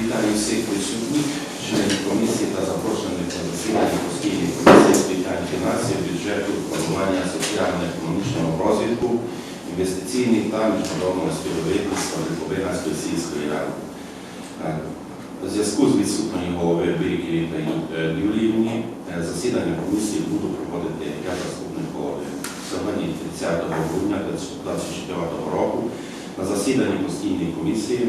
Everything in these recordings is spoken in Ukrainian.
Вітаю всіх присутніх, членів комісії та запрошених на засідання постійної комісії з питань фінансів, бюджету, планування соціально-економічного розвитку, інвестиційних та міжнародного співробітництва Республіканської сільської ради. Е, У зв'язку з відсутньою голови Бірківі та е, Юліївні е, засідання комісії буду проводити я заступник голови. Сьогодні, 30 грудня 2024 року, на засіданні постійної комісії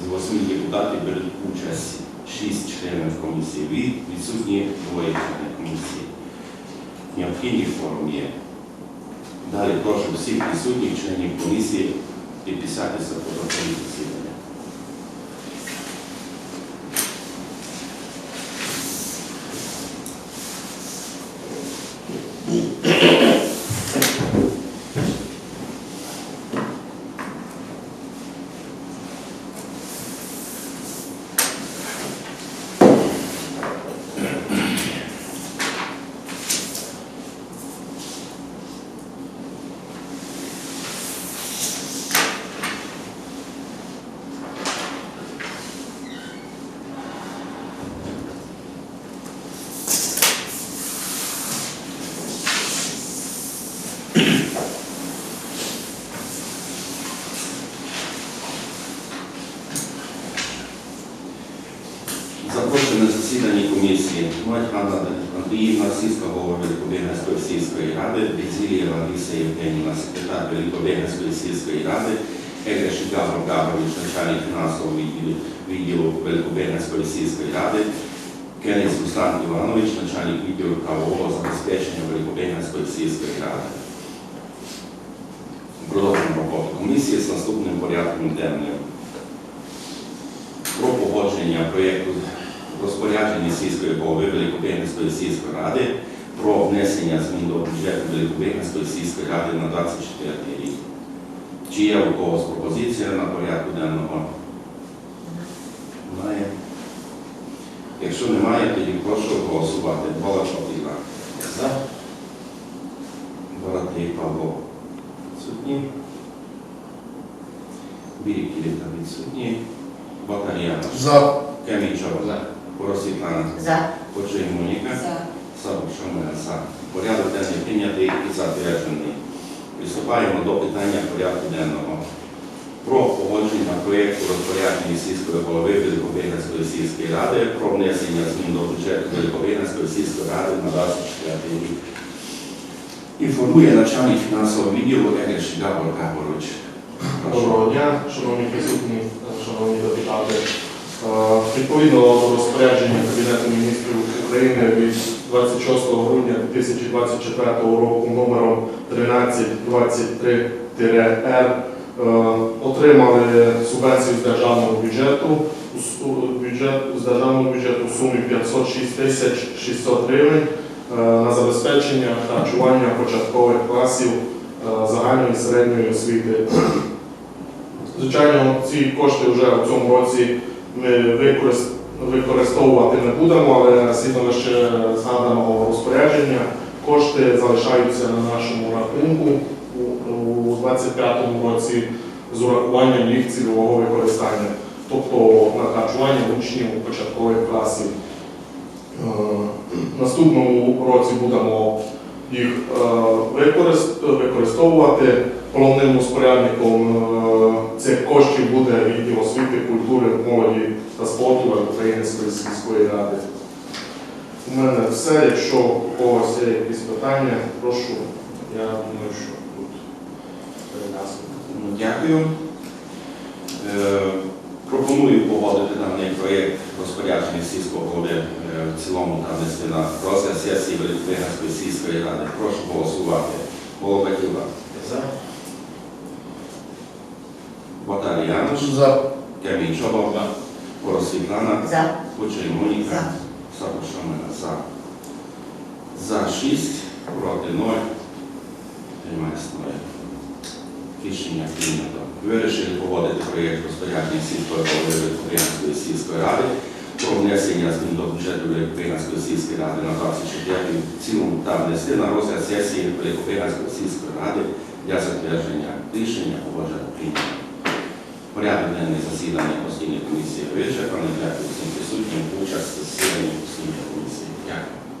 з восьми депутатів беруть участь шість членів комісії. Від відсутні двоє членів комісії. Необхідний форум є. Далі прошу всіх присутніх членів комісії підписатися протоколі засідання. Запрошую на засідання комісії Ганна Андріївна, сільська голова сільської ради, Безілієва Лариса Євгенівна, секретар Великобегнської сільської ради, Егреш Гавро Гаврович, начальник фінансового відділу, відділу сільської ради, Кенець Руслан Іванович, начальник відділу правового забезпечення Великобегнської сільської ради. Продовжуємо роботу комісії з наступним порядком денним про погодження проєкту розпорядження сільської голови Великобегнської сільської ради про внесення змін до бюджету Великобегнської сільської ради на 24 рік. Чи є у когось пропозиція на порядку денного? Немає. Якщо немає, тоді прошу голосувати. Балачок Ігор. За. Боротний Павло. Відсутні. Бірік Іліта відсутні. Батаріяна. За. Кемічова. За. Поросвітлана. За. Почує Моніка. За. Сабушомина. За. Порядок денний прийнятий і затверджений. Приступаємо до питання порядку денного. Про погодження проєкту розпорядження сільської голови Великобегнської сільської ради про внесення змін до бюджету Великобегнської сільської ради на 24 рік. Інформує начальник фінансового відділу Егер Габор Габорович. Доброго дня, шановні присутні, шановні депутати. Відповідно до розпорядження Кабінету міністрів України від 26 грудня 2024 року номером 1323-Р е, отримали субвенцію з державного бюджету у у з державного бюджету в сумі 506 тисяч 600 гривень е, на забезпечення харчування початкових класів е, загальної і середньої освіти. Звичайно, ці кошти вже в цьому році ми використ- використовувати не будемо, але згідно лише згаданого розпорядження, кошти залишаються на нашому рахунку у- у 2025 році з урахуванням їх цільового використання, тобто на харчування учнів початкових класів. Е, наступному році будемо їх е, використ- використовувати. Головним розпорядником е, цих коштів буде відділ освіти, культури, спорту Української сільської ради. У мене все. Якщо у когось є якісь питання, прошу. Я думаю, що тут передасно. Ну, Дякую. Е, Пропоную погодити даний проєкт розпорядження сільського голови е, в цілому та внести на розгляд сесії Великобегнської сільської ради. Прошу голосувати. Голова Ківа. За. Баталій Януш. За. Кемінчова. Поросвітлана. За. Почай Моніка. За. Сапошамина. За. За 6. Проти 0. Тримаюсь 0. Рішення прийнято. Вирішили погодити проєкт розпорядження сільської голови Великобрянської сільської ради про внесення змін до бюджету Великобрянської сільської ради на 24 в цілому та внести на розгляд сесії Великобрянської сільської ради для затвердження рішення вважаю прийнято проведення засідання постійної комісії вечора. Дякую всім присутнім участь засіданні постійної комісії. Дякую.